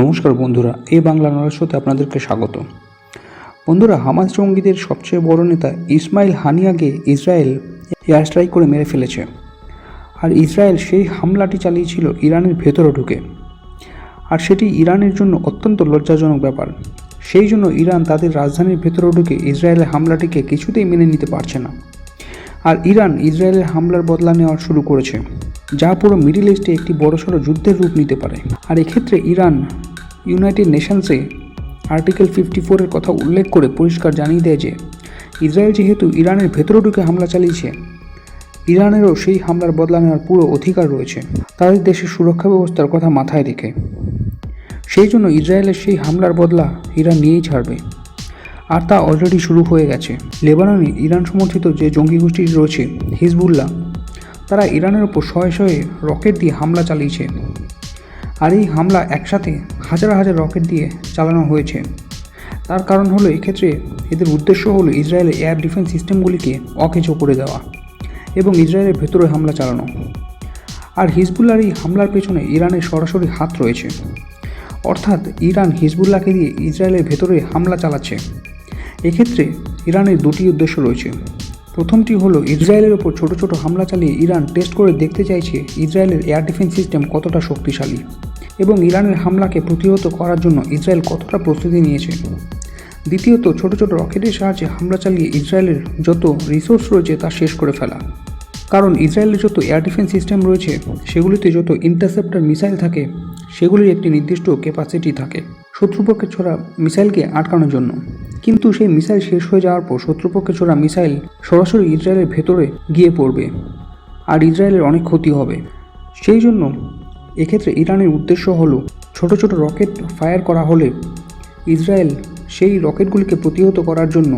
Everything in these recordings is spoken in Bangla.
নমস্কার বন্ধুরা, এই বাংলা নলেজ শোতে আপনাদেরকে স্বাগত। বন্ধুরা, হামাস জঙ্গিদের সবচেয়ে বড় নেতা ইসমাইল হানিয়াকে ইসরায়েল এয়ার স্ট্রাইক করে মেরে ফেলেছে। আর ইসরায়েল সেই হামলাটি চালিয়েছিল ইরানের ভেতরে ঢুকে। আর সেটি ইরানের জন্য অত্যন্ত লজ্জাজনক ব্যাপার। সেই জন্য ইরান তাদের রাজধানীর ভেতরে ঢুকে ইসরায়েলের হামলাটিকে কিছুতেই মেনে নিতে পারছে না। আর ইরান ইসরায়েলের হামলার বদলা নেওয়া শুরু করেছে, যা পুরো মিডিল ইস্টে একটি বড়সড় যুদ্ধের রূপ নিতে পারে। আর এক্ষেত্রে ইরান ইউনাইটেড নেশনসে আর্টিকেল ফিফটি ফোরের কথা উল্লেখ করে পরিষ্কার জানিয়ে দেয় যে, ইসরায়েল যেহেতু ইরানের ভেতরে ঢুকে হামলা চালিয়েছে, ইরানেরও সেই হামলার বদলা নেওয়ার পুরো অধিকার রয়েছে। তাদের দেশের সুরক্ষা ব্যবস্থার কথা মাথায় রেখে। সেই জন্য ইসরায়েলের সেই হামলার বদলা ইরান নিয়েই ছাড়বে। আর তা অলরেডি শুরু হয়ে গেছে। লেবাননে ইরান সমর্থিত যে জঙ্গি গোষ্ঠী রয়েছে, হিজবুল্লাহ, তারা ইরানের ওপর শয়ে শয়ে রকেট দিয়ে হামলা চালিয়েছে। আর এই হামলা একসাথে হাজার হাজার রকেট দিয়ে চালানো হয়েছে। তার কারণ হলো এক্ষেত্রে এদের উদ্দেশ্য হলো ইসরায়েলের এয়ার ডিফেন্স সিস্টেমগুলিকে অকেজো করে দেওয়া এবং ইসরায়েলের ভেতরে হামলা চালানো। আর হিজবুল্লার এই হামলার পেছনে ইরানের সরাসরি হাত রয়েছে। অর্থাৎ ইরান হিজবুল্লাহকে দিয়ে ইসরায়েলের ভেতরে হামলা চালাচ্ছে। এক্ষেত্রে ইরানের দুটি উদ্দেশ্য রয়েছে। প্রথমটি হলো, ইসরায়েলের ওপর ছোট ছোট হামলা চালিয়ে ইরান টেস্ট করে দেখতে চাইছে ইসরায়েলের এয়ার ডিফেন্স সিস্টেম কতটা শক্তিশালী এবং ইরানের হামলাকে প্রতিহত করার জন্য ইসরায়েল কতটা প্রস্তুতি নিয়েছে। দ্বিতীয়ত, ছোট ছোট রকেটের সাহায্যে হামলা চালিয়ে ইসরায়েলের যত রিসোর্স রয়েছে তা শেষ করে ফেলা। কারণ ইসরায়েলের যত এয়ার ডিফেন্স সিস্টেম রয়েছে, সেগুলিতে যত ইন্টারসেপ্টার মিসাইল থাকে, সেগুলির একটি নির্দিষ্ট ক্যাপাসিটি থাকে শত্রুপক্ষের ছোড়া মিসাইলকে আটকানোর জন্য। কিন্তু সেই মিসাইল শেষ হয়ে যাওয়ার পর শত্রুপক্ষের ছোড়া মিসাইল সরাসরি ইসরায়েলের ভেতরে গিয়ে পড়বে আর ইসরায়েলের অনেক ক্ষতি হবে। সেই জন্য এক্ষেত্রে ইরানের উদ্দেশ্য হলো ছোট ছোট রকেট ফায়ার করা হলে ইসরায়েল সেই রকেটগুলিকে প্রতিহত করার জন্য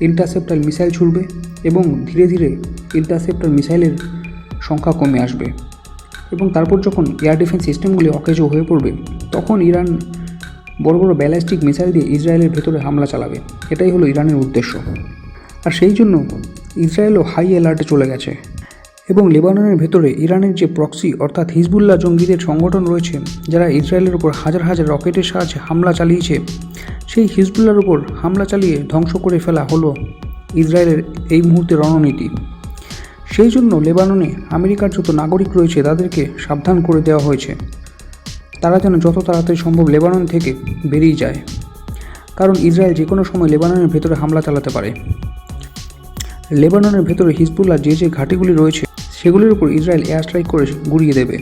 ইন্টারসেপ্টার মিসাইল ছুড়বে এবং ধীরে ধীরে ইন্টারসেপ্টার মিসাইলের সংখ্যা কমে আসবে। এবং তারপর যখন এয়ার ডিফেন্স সিস্টেমগুলি অকেজো হয়ে পড়বে, তখন ইরান বড় বড় ব্যালিস্টিক মিসাইল দিয়ে ইসরায়েলের ভেতরে হামলা চালাবে। এটাই হলো ইরানের উদ্দেশ্য। আর সেই জন্য ইসরায়েলও হাই অ্যালার্টে চলে গেছে। এবং লেবাননের ভেতরে ইরানের যে প্রক্সি, অর্থাৎ হিজবুল্লাহ জঙ্গিদের সংগঠন রয়েছে, যারা ইসরায়েলের উপর হাজার হাজার রকেটের সাহায্যে হামলা চালিয়েছে, সেই হিজবুল্লার উপর হামলা চালিয়ে ধ্বংস করে ফেলা হলো ইসরায়েলের এই মুহূর্তে রণনীতি। সেই জন্য লেবাননে আমেরিকার যত নাগরিক রয়েছে, তাদেরকে সাবধান করে দেওয়া হয়েছে। তারা যেন যত তাড়াতাড়ি সম্ভব লেবানন থেকে বেরিয়ে যায়। কারণ ইসরায়েল যে কোনো সময় লেবাননের ভেতরে হামলা চালাতে পারে। লেবাননের ভেতরে হিজবুল্লাহ যে যে ঘাঁটিগুলি রয়েছে, সেগুলির উপর ইসরায়েল এয়ার স্ট্রাইক করে গুড়িয়ে দেবে।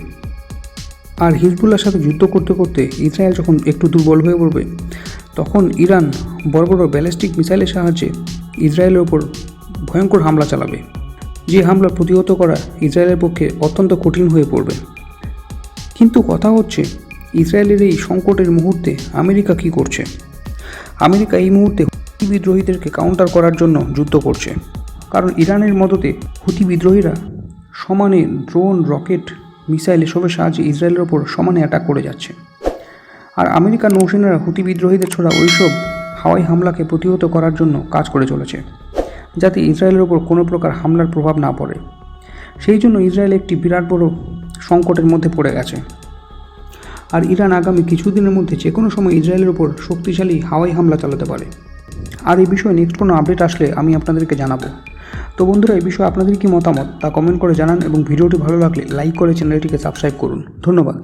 আর হিজবুল্লার সাথে যুদ্ধ করতে করতে ইসরায়েল যখন একটু দুর্বল হয়ে পড়বে, তখন ইরান বড় বড় ব্যালিস্টিক মিসাইলের সাহায্যে ইসরায়েলের ওপর ভয়ঙ্কর হামলা চালাবে। যে হামলা প্রতিহত করা ইসরায়েলের পক্ষে অত্যন্ত কঠিন হয়ে পড়বে। কিন্তু কথা হচ্ছে ইসরায়েলের এই সংকটের মুহূর্তে আমেরিকা কি করছে? আমেরিকা এই মুহূর্তে হুতি বিদ্রোহীদেরকে কাউন্টার করার জন্য যুদ্ধ করছে। কারণ ইরানের মদতে হুতি বিদ্রোহীরা সমানে ড্রোন রকেট মিসাইল এসবের সাহায্যে ইসরায়েলের ওপর সমানে অ্যাটাক করে যাচ্ছে। আর আমেরিকার নৌসেনারা হুতি বিদ্রোহীদের ছোড়া ওইসব হাওয়াই হামলাকে প্রতিহত করার জন্য কাজ করে চলেছে, যাতে ইসরায়েলের ওপর কোনো প্রকার হামলার প্রভাব না পড়ে। সেই জন্য ইসরায়েল একটি বিরাট বড় সংকটের মধ্যে পড়ে গেছে। আর ইরান আগামী কিছুদিনের মধ্যে যে কোনো সময় ইসরায়েলের ওপর শক্তিশালী হাওয়াই হামলা চালাতে পারে। আর এই বিষয়ে নেক্সট কোনো আপডেট আসলে আমি আপনাদেরকে জানাব। তো বন্ধুরা, এই বিষয়ে আপনাদের কি মতামত তা কমেন্ট করে জানান এবং ভিডিওটি ভালো লাগলে লাইক করে চ্যানেলটিকে সাবস্ক্রাইব করুন। ধন্যবাদ।